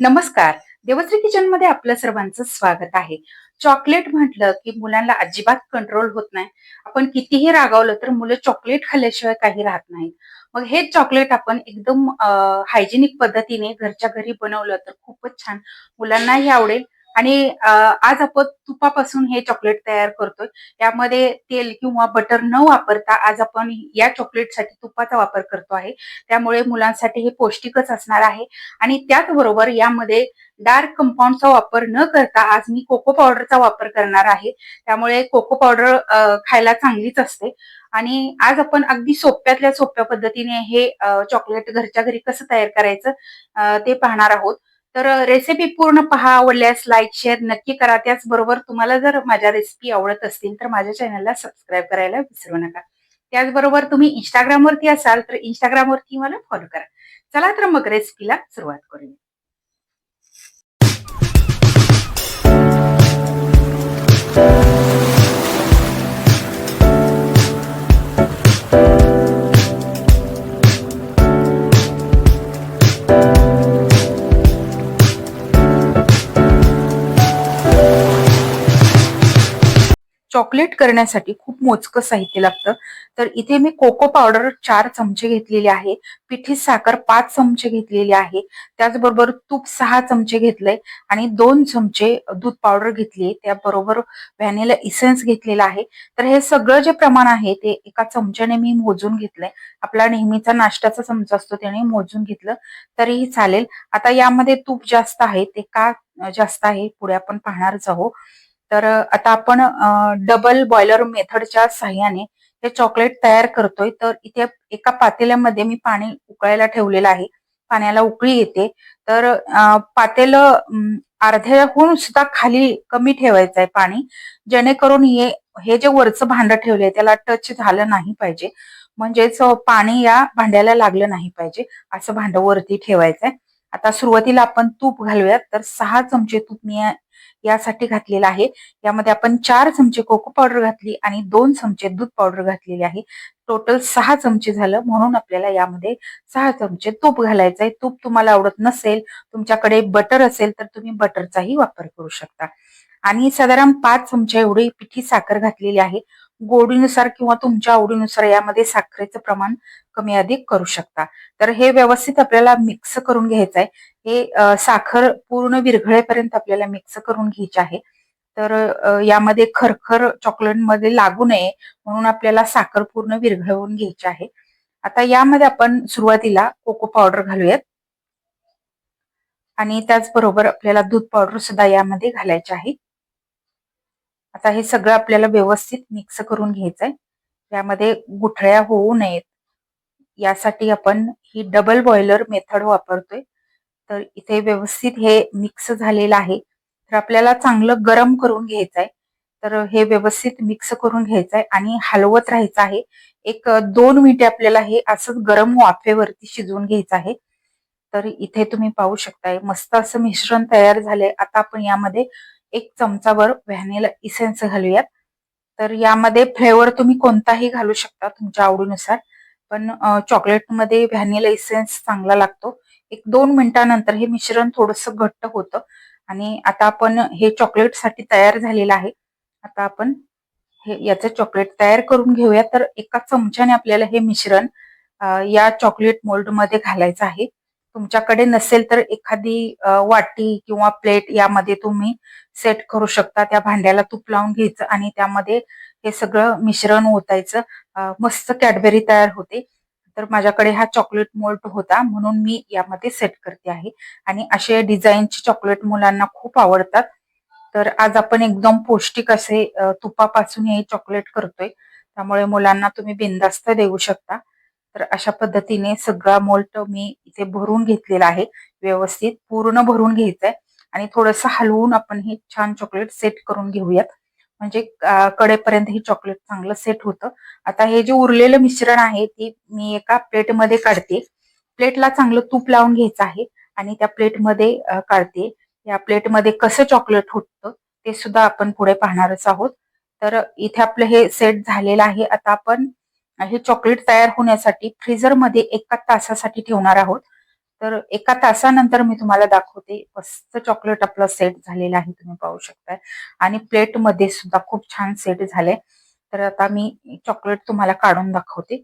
नमस्कार. देवश्री किचनमध्ये आपलं सर्वांचं स्वागत आहे. चॉकलेट म्हटलं की मुलांना अजिबात कंट्रोल होत नाही. आपण कितीही रागावलं तर मुलं चॉकलेट खाल्ल्याशिवाय काही राहत नाहीत. मग हे चॉकलेट आपण एकदम हायजेनिक पद्धतीने घरच्या घरी बनवलं तर खूपच छान. मुलांनाही आवडेल. आणि आज आपण तुपापासून हे चॉकलेट तयार करतोय. यामध्ये तेल किंवा बटर न वापरता आज आपण या चॉकलेटसाठी तुपाचा वापर करतो आहे. त्यामुळे मुलांसाठी हे पौष्टिकच असणार आहे. आणि त्याचबरोबर यामध्ये डार्क कंपाऊंडचा वापर न करता आज मी कोको पावडरचा वापर करणार आहे. त्यामुळे कोको पावडर खायला चांगलीच असते. आणि आज आपण अगदी सोप्यातल्या सोप्या पद्धतीने हे चॉकलेट घरच्या घरी कसं तयार करायचं ते पाहणार आहोत. तर रेसिपी पूर्ण पहा आवडल्यास लाईक शेअर नक्की करा. त्याचबरोबर तुम्हाला जर माझ्या रेसिपी आवडत असतील तर माझ्या चॅनलला सबस्क्राईब करायला विसरू नका. त्याचबरोबर तुम्ही इंस्टाग्रामवरती असाल तर इंस्टाग्रामवरती मला फॉलो करा. चला तर मग रेसिपीला सुरुवात करूया. चॉकलेट करण्यासाठी खूप मोजकं साहित्य लागतं. तर इथे मी कोको पावडर चार चमचे घेतलेले आहे. पिठी साखर पाच चमचे घेतलेले आहे. त्याचबरोबर तूप सहा चमचे घेतलंय आणि दोन चमचे दूध पावडर घेतली त्याबरोबर व्हॅनिला इसेन्स घेतलेला आहे. तर हे सगळं जे प्रमाण आहे ते एका चमच्याने मी मोजून घेतलंय. आपला नेहमीचा नाश्त्याचा चमचा असतो त्याने मोजून घेतलं तरीही चालेल. आता यामध्ये तूप जास्त आहे ते का जास्त आहे पुढे आपण पाहणारच आहोत. तर आता आपण डबल बॉयलर मेथडच्या साह्याने हे चॉकलेट तयार करतोय. तर इथे एका पातेल्यामध्ये मी पाणी उकळायला ठेवलेलं आहे. पाण्याला उकळी येते. तर पातेलं अर्ध्याहून सुद्धा खाली कमी ठेवायचं आहे पाणी. जेणेकरून हे हे जे वरचं भांड ठेवलंय त्याला टच झालं नाही पाहिजे. म्हणजेच पाणी या भांड्याला लागलं नाही पाहिजे. असं भांड वरती ठेवायचंय. आता सुरुवातीला आपण तूप घालूयात. तर सहा चमचे तूप मी यासाठी घातलेला आहे. यामध्ये आपण चार चमचे कोको पावडर घातली आणि दोन चमचे दूध पावडर घातलेली आहे. टोटल सहा चमचे झालं. म्हणून आपल्याला यामध्ये सहा चमचे तूप घालायचं आहे. तूप तुम्हाला आवडत नसेल तुमच्याकडे बटर असेल तर तुम्ही बटरचाही वापर करू शकता. आणि साधारण पाच चमचे एवढी पिठी साखर घातलेली आहे. गोडीनुसार किंवा तुमच्या आवडीनुसार यामध्ये साखरेचं प्रमाण कमी अधिक करू शकता. तर हे व्यवस्थित आपल्याला मिक्स करून घ्यायचं आहे. हे साखर पूर्ण विरघळेपर्यंत आपल्याला मिक्स करून घ्यायचे आहे. तर यामध्ये खरखर चॉकलेटमध्ये लागू नये म्हणून आपल्याला साखर पूर्ण विरघळवून घ्यायची आहे. आता यामध्ये आपण सुरुवातीला कोको पावडर घालूयात. आणि त्याचबरोबर आपल्याला दूध पावडर सुद्धा यामध्ये घालायचे आहे. आता हे सगळं आपल्याला व्यवस्थित मिक्स करून घ्यायचंय. यामध्ये गुठळ्या होऊ नयेत. यासाठी आपण ही डबल बॉयलर मेथड वापरतोय. तर इथे व्यवस्थित हे मिक्स झालेलं आहे. तर आपल्याला चांगलं गरम करून घ्यायचं आहे तर हे व्यवस्थित मिक्स करून घ्यायचं आहे आणि हलवत राहायचं आहे. एक दोन मिनिटे आपल्याला हे असंच गरम वाफेवरती शिजवून घ्यायचं आहे. तर इथे तुम्ही पाहू शकताय मस्त असं मिश्रण तयार झालंय. आता आपण यामध्ये एक चमचावर व्हॅनिला इसेन्स घालूयात. तर यामध्ये फ्लेवर तुम्ही कोणताही घालू शकता तुमच्या आवडीनुसार. पण चॉकलेटमध्ये व्हॅनिला इसेन्स चांगला लागतो. एक दोन मिनिटानंतर हे मिश्रण थोडस घट्ट होतं. आणि आता आपण हे चॉकलेटसाठी तयार झालेलं आहे. आता आपण हे याचं चॉकलेट तयार करून घेऊया. तर एका चमच्याने आपल्याला हे मिश्रण या चॉकलेट मोल्डमध्ये घालायचं आहे. तुमच्याकडे नसेल तर एखादी वाटी किंवा प्लेट यामध्ये तुम्ही सेट करू शकता. त्या भांड्याला तूप लावून घ्यायचं आणि त्यामध्ये हे सगळं मिश्रण ओतायचं. मस्त कॅडबेरी तयार होते. तर माझ्याकडे हा चॉकलेट मोल्ट होता म्हणून मी यामध्ये सेट करते आहे. आणि असे डिझाईनचे चॉकलेट मुलांना खूप आवडतात. तर आज आपण एकदम पौष्टिक असे तुपापासून हे चॉकलेट करतोय. त्यामुळे मुलांना तुम्ही बिंदास्त देऊ शकता. तर अशा पद्धतीने सगळा मोल्ट मी इथे भरून घेतलेला आहे. व्यवस्थित पूर्ण भरून घ्यायचंय. आणि थोडस हलवून आपण हे छान चॉकलेट सेट करून घेऊयात. म्हणजे कडेपर्यंत हे चॉकलेट चांगलं सेट होतं. आता हे जे उरलेलं मिश्रण आहे ते मी एका प्लेटमध्ये काढते. प्लेटला चांगलं तूप लावून घ्यायचं आहे आणि त्या प्लेटमध्ये काढते. या प्लेटमध्ये कसं चॉकलेट होतं ते सुद्धा आपण पुढे पाहणारच आहोत. तर इथे आपलं हे सेट झालेलं आहे. आता आपण हे चॉकलेट तयार होण्यासाठी फ्रीजरमध्ये एका तासासाठी ठेवणार आहोत. तर एका तासानंतर मी तुम्हाला दाखवते. मस्त चॉकलेट आपलं सेट झालेला आहे तुम्ही पाहू शकताय. आणि प्लेटमध्ये सुद्धा खूप छान सेट झाले तर आता मी चॉकलेट तुम्हाला काढून दाखवते.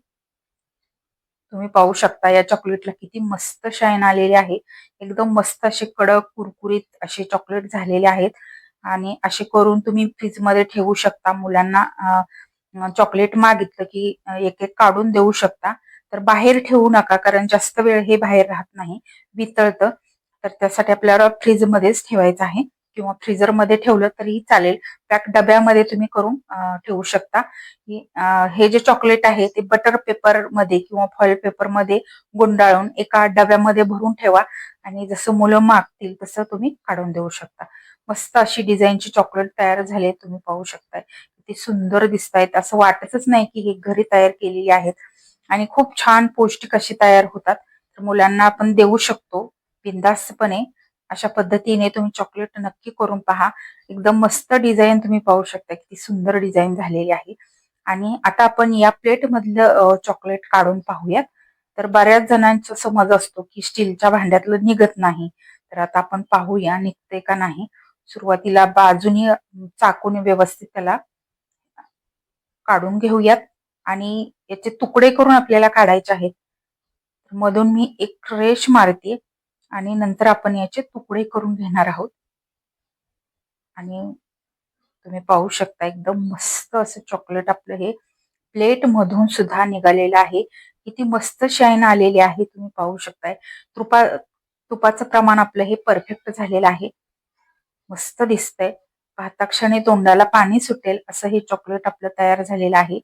तुम्ही पाहू शकता या चॉकलेटला किती मस्त शाईन आलेले आहे. एकदम मस्त असे कडक कुरकुरीत असे चॉकलेट झालेले आहेत. आणि असे करून तुम्ही फ्रीजमध्ये ठेवू शकता. मुलांना चॉकलेट मागितलं की एक एक काढून देऊ शकता. तर बाहेर ठेवू नका कारण जास्त वेळ हे बाहेर राहत नाही. वितळतं. तर त्यासाठी आपल्याला फ्रीज मध्येच ठेवायचं आहे. किंवा फ्रीजरमध्ये ठेवलं तरी चालेल. पॅक डब्यामध्ये तुम्ही करून ठेवू शकता. हे जे चॉकलेट आहे ते बटर पेपरमध्ये किंवा फॉइल पेपरमध्ये गुंडाळून एका डब्यामध्ये भरून ठेवा. आणि जसं मुलं मागतील तसं तुम्ही काढून देऊ शकता. मस्त अशी डिझाईनची चॉकलेट तयार झाले तुम्ही पाहू शकताय. किती सुंदर दिसत आहेत असं वाटतच नाही की हे घरी तयार केलेली आहेत. आणि खूप छान पौष्टिक अशी तयार होतात. तर मुलांना आपण देऊ शकतो बिंदास्तपणे अशा पद्धतीने तुम्ही चॉकलेट नक्की करून पहा. एकदम मस्त डिझाईन तुम्ही पाहू शकता. किती सुंदर डिझाईन झालेली आहे. आणि आता आपण या प्लेट मधलं चॉकलेट काढून पाहूयात. तर बऱ्याच जणांचा समज असतो की स्टीलच्या भांड्यातलं निघत नाही. तर आता आपण पाहूया निघते का नाही. सुरुवातीला बाजूनी चाकून व्यवस्थित त्याला काढून घेऊयात. आणि याचे तुकडे करून आपल्याला काढायचे आहेत. मधून मी एक रेश मारते आणि नंतर आपण याचे तुकडे करून घेणार आहोत. आणि तुम्ही पाहू शकता एकदम मस्त असं चॉकलेट आपलं हे प्लेट मधून सुद्धा निघालेलं आहे. किती मस्त शाईन आलेली आहे तुम्ही पाहू शकताय. तुपा तुपाचं प्रमाण आपलं हे परफेक्ट झालेलं आहे. मस्त दिसतंय. पाहता क्षणी तोंडाला पाणी सुटेल असं हे चॉकलेट आपलं तयार झालेलं आहे.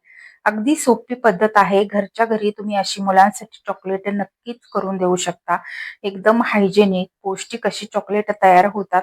अगदी सोपी पद्धत आहे. घरच्या घरी तुम्ही अशी मुलांसाठी चॉकलेट नक्कीच करून देऊ शकता. एकदम हायजेनिक पौष्टिक अशी चॉकलेट तयार होतात.